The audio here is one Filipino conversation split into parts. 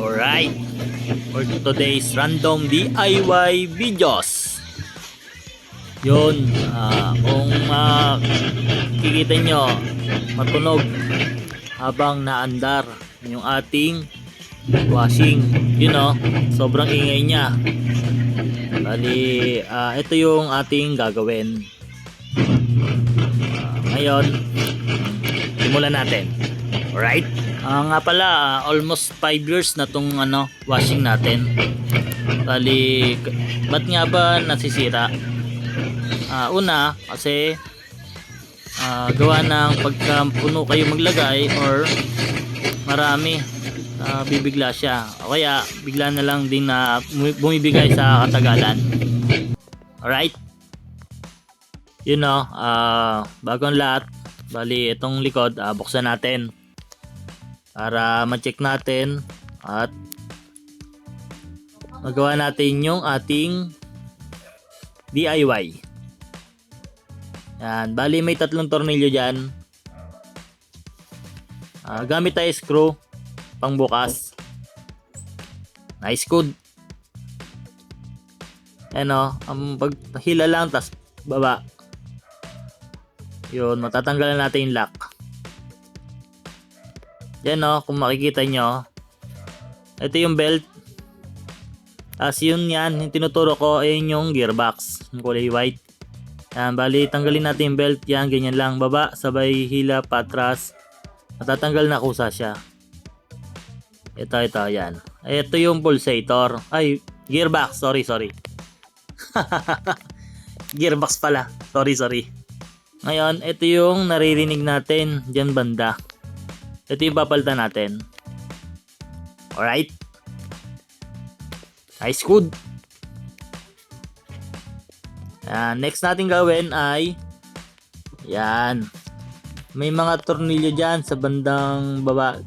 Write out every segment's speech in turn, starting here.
Alright. For today's random DIY videos. Yun. ah, kung makikita nyo, matunog habang naandar yung ating washing. You know, sobrang ingay niya. Bali, ah, ito yung ating gagawin. Ah, ngayon, simulan natin. Alright? Ah, nga pala, almost 5 years na tong ano, washing natin. Bali, ba't nga ba nasisira? Ah, una, kasi ah, gawa ng pagka puno kayo maglagay or marami, ah, bibigla siya. O kaya, bigla na lang din na bumi- bumibigay sa katagalan. Alright? You know, ah, bago ang lahat, bali itong likod, ah, buksan natin para ma-check natin at magawa natin yung ating DIY. Yan, bali may tatlong tornilyo dyan. Ah, gamit tayo screw pang bukas. Nice good. Ano, ang paghila lang tas baba. Yun, matatanggalan natin yung lock. Yan o, kung makikita nyo. Ito yung belt. As yun yan, yung tinuturo ko, ayun yung gearbox. Yung kulay white. Yan, bali, tanggalin natin yung belt. Yan, ganyan lang. Baba, sabay hila, patras. Matatanggal na kusa siya. Ito, ito, yan. Ito yung pulsator. Ay, gearbox. Sorry, sorry. gearbox pala. Sorry, sorry. Ngayon, ito yung naririnig natin dyan banda. Ito yung papalitan natin. Alright. Nice good. Yan. Next natin gawin ay yan. May mga tornilyo dyan sa bandang baba.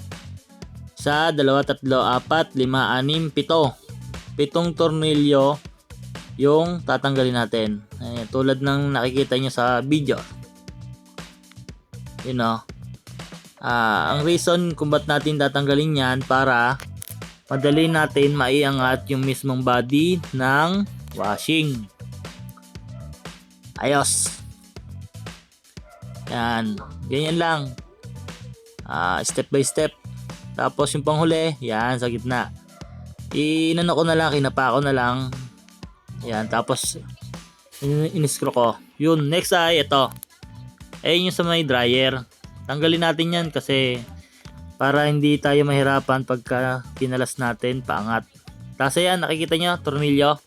Sa dalawa, tatlo, apat, lima, anim, pito. Pitong tornilyo yung tatanggalin natin. Ayan, tulad ng nakikita nyo sa video. You know. Ah, ang reason kung ba't natin tatanggalin yan para madali natin maiangat yung mismong body ng washing. Ayos. Yan. Ganyan lang. Ah, step by step. Tapos yung panghuli, yan, sa gitna. Inano ko na lang, kinapa ko na lang. Yan, tapos in- in-screw ko. Yun, next ay ito. Ayun yung sa may dryer. Tanggalin natin yan kasi para hindi tayo mahirapan pagka kinalas natin paangat. Tapos ayan, nakikita nyo, tornilyo.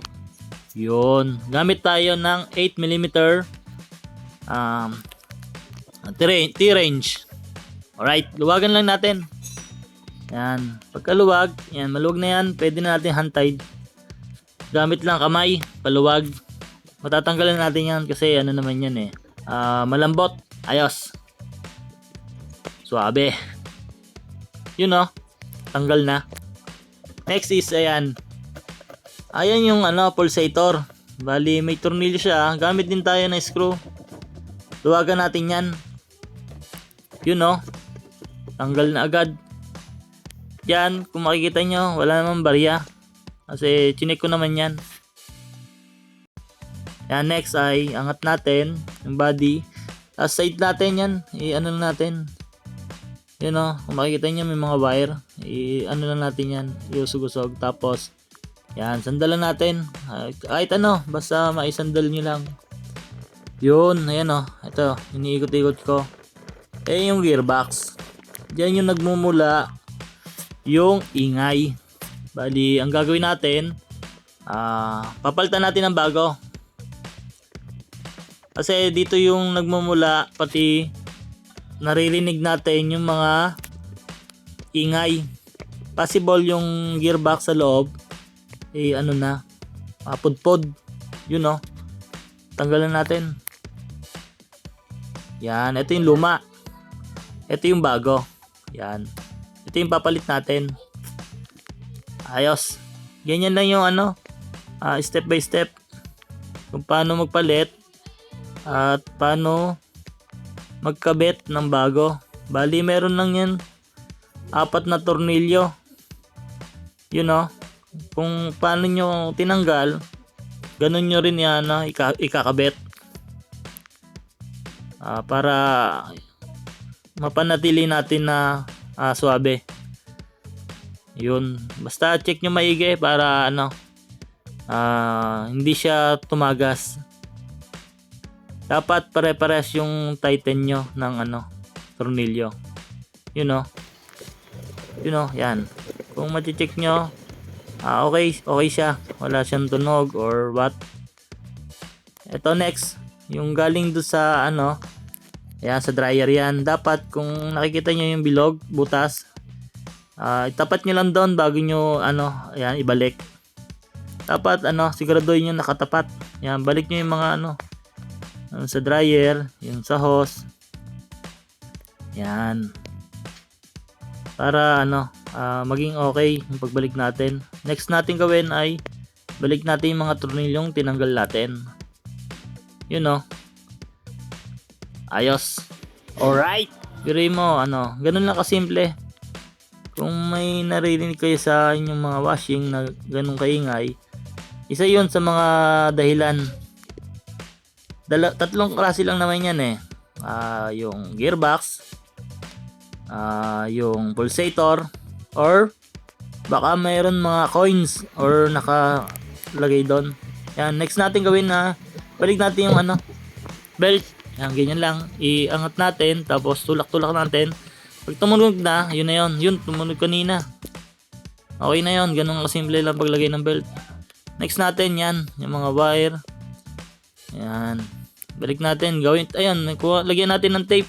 Yun. Gamit tayo ng 8mm um, T-range. Alright, luwagan lang natin. Yan. Pagkaluwag, yan, maluwag na yan. Pwede na natin hand-tied. Gamit lang kamay, paluwag. Matatanggalan natin yan kasi ano naman yan eh. Ah, malambot. Ayos. Suabe. Yun no. Tanggal na. Next is ayan. Ayan yung ano, pulsator. Bali, may tornilyo siya. Gamit din tayo ng screw. Luwagan natin yan. Yun no. Tanggal na agad. Yan, kung makikita nyo, wala namang barya. Kasi chinek ko naman yan. Yan, next ay angat natin yung body. Tapos side natin yan. I-ano natin. Yun o, kung makikita nyo may mga wire. I-ano lang natin yan. Iusog-usog. Tapos, yan, sandalan natin. Ah, Kahit ano, basta maisandal nyo lang. Yun, ayan o. Ito, iniikot-ikot ko. Eh, yung gearbox. Diyan yung nagmumula yung ingay. Bali, ang gagawin natin, ah, papalitan natin ng bago. Kasi dito yung nagmumula pati naririnig natin yung mga ingay. Possible yung gearbox sa loob eh ano na mapudpod. Yun no. Tanggalan natin. Yan, ito yung luma. Ito yung bago. Yan. Ito yung papalit natin. Ayos. Ganyan lang yung ano, ah, step by step. Kung paano magpalit at paano magkabit ng bago. Bali, meron lang yan. Apat na tornilyo. you know, kung paano nyo tinanggal, ganun nyo rin yan na ika- ikakabit. Ah, para mapanatili natin na ah, suabe. Yun. Basta check nyo maigi para ano, ah, hindi siya tumagas. Dapat pare-pares yung tighten nyo ng ano, tornilyo. You know. You know, yan. Kung mati-check nyo, ah, okay, okay siya. Wala siyang tunog or what. Ito next, yung galing do sa ano, Ayan, sa dryer yan. Dapat kung nakikita nyo yung bilog, butas, ah, itapat nyo lang doon bago nyo, ano, ayan, ibalik. Dapat, ano, siguraduhin nyo nakatapat. Ayan, balik nyo yung mga, ano, ano, sa dryer, yung sa hose. Ayan. Para, ano, ah, maging okay yung pagbalik natin. Next natin gawin ay, balik natin yung mga tornilyong tinanggal natin. You know, Ayos. Alright. Piray mo, ano, ganun lang kasimple. Kung may naririnig kayo sa inyong mga washing na ganun kaingay, isa yon sa mga dahilan. Dala, tatlong klase lang naman yan eh. Ah, yung gearbox, ah, yung pulsator, or baka mayroon mga coins or nakalagay doon. Yan, next natin gawin na balik natin yung ano, belt yan, ganyan lang. Iangat natin, tapos tulak-tulak natin. Pag tumunog na, yun na yun. Yun, tumunog kanina. Okay na yun. Ganun kasimple lang paglagay ng belt. Next natin, yan. Yung mga wire. Yan. Balik natin. Gawin, ayan, kuha, lagyan natin ng tape.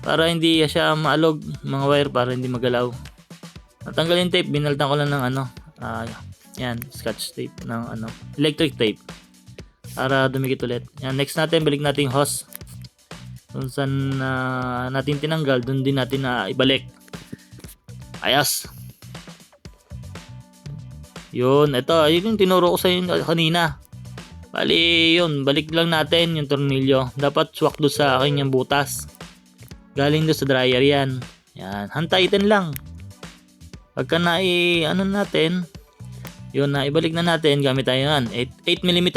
Para hindi siya maalog. Mga wire, para hindi magalaw. Natanggalin tape, binaltan ko lang ng ano. ah yan, scotch tape ng ano, electric tape para dumikit ulit. Yan, next natin, balik natin yung hose. Kung saan ah, natin tinanggal, dun din natin na ibalik. Ayos. Yun, ito, yun yung tinuro ko sa inyo kanina. Bali, yun, balik lang natin yung tornilyo. Dapat swak do sa akin yung butas. Galing do sa dryer yan. Yan, hand tighten lang. Pagka na ano natin, yun na ibalik na natin gamit tayo yan. 8, 8 mm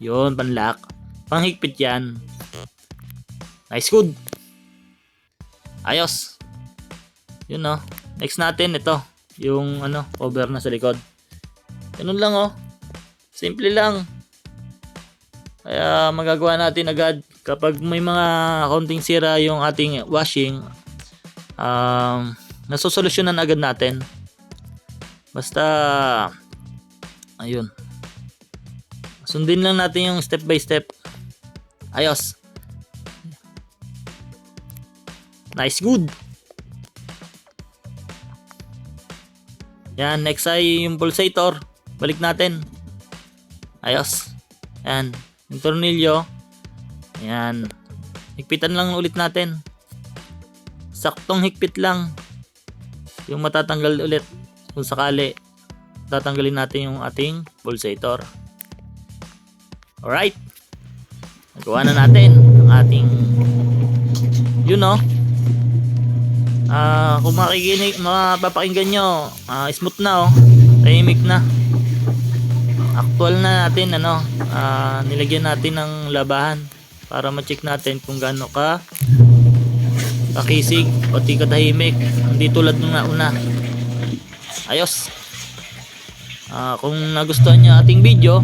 yun panlock panghigpit yan. Nice good. Ayos. Yun no next natin ito. Yung ano cover na sa likod. Ganun lang oh. Simple lang kaya magagawa natin agad. Kapag may mga konting sira yung ating washing um, nasosolusyonan agad natin. Basta ayun. Sundin lang natin yung step by step. Ayos. Nice good. Yan next ay yung pulsator. Balik natin. Ayos. Yan yung tornilyo. Yan higpitan lang ulit natin. Saktong higpit lang. Yung matatanggal ulit. Kung sakali tatanggalin natin yung ating pulsator. Alright. Nagawa na natin ang ating yun no? Ah, kung makikinig, mapapakinggan nyo, ah, smooth na oh. Tahimik na. Actual na natin ano, ah, nilagyan natin ng labahan para ma-check natin kung gaano ka kakisig o di katahimik. Hindi tulad nung nauna. Ayos. Ah, kung nagustuhan niyo ating video,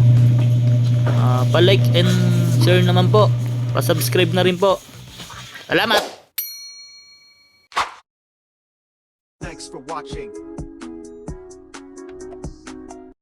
ah, pa-like and share naman po. Pa-subscribe na rin po. Salamat! Thanks for watching.